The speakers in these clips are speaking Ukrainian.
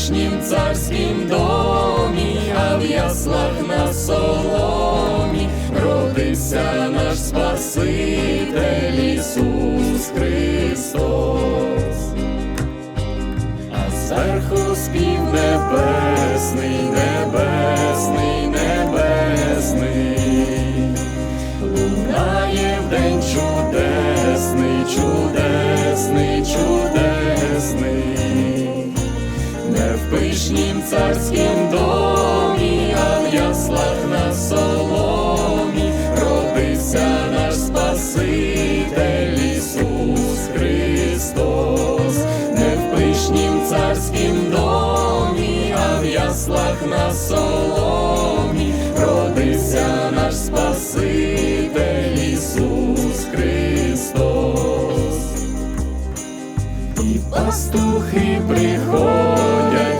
не в пишнім царськім домі, а в яслах на соломі родився наш Спаситель Ісус Христос. А зверху спів небесний, царськім домі, а в яслах на соломі. Родився наш Спаситель Ісус Христос, не в пишнім царськім домі, а в яслах на соломі. Родився наш Спаситель Ісус Христос. І пастухи приходять,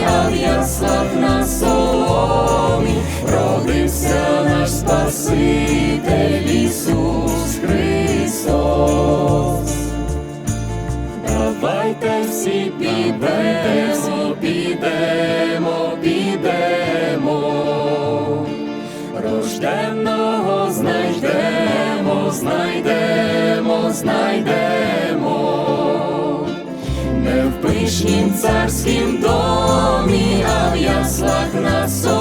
всі підемо, підемо, підемо, рожденного знайдемо, знайдемо, знайдемо, не в пишнім царськім домі, а в яслах на соломі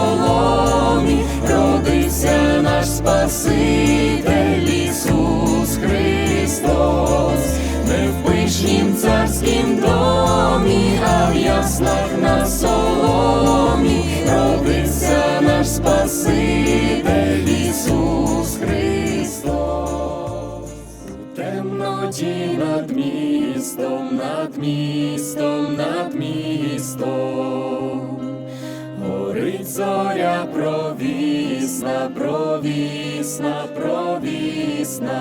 пишнім царськім домі, а в яслах на соломі родився наш Спаситель Ісус Христос. У темноті над містом, над містом, над містом, горить зоря провісна, провісна, провісна,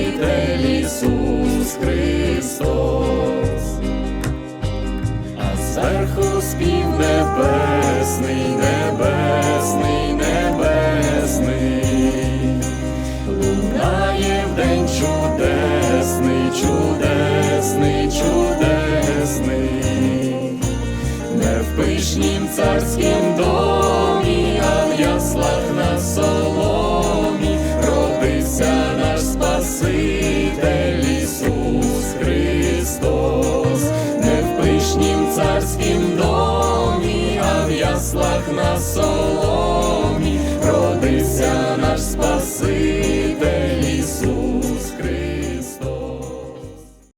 спів небесний, небесний, небесний, лунає в день чудесний, чудесний, чудесний, не в пишнім царським домі. soul.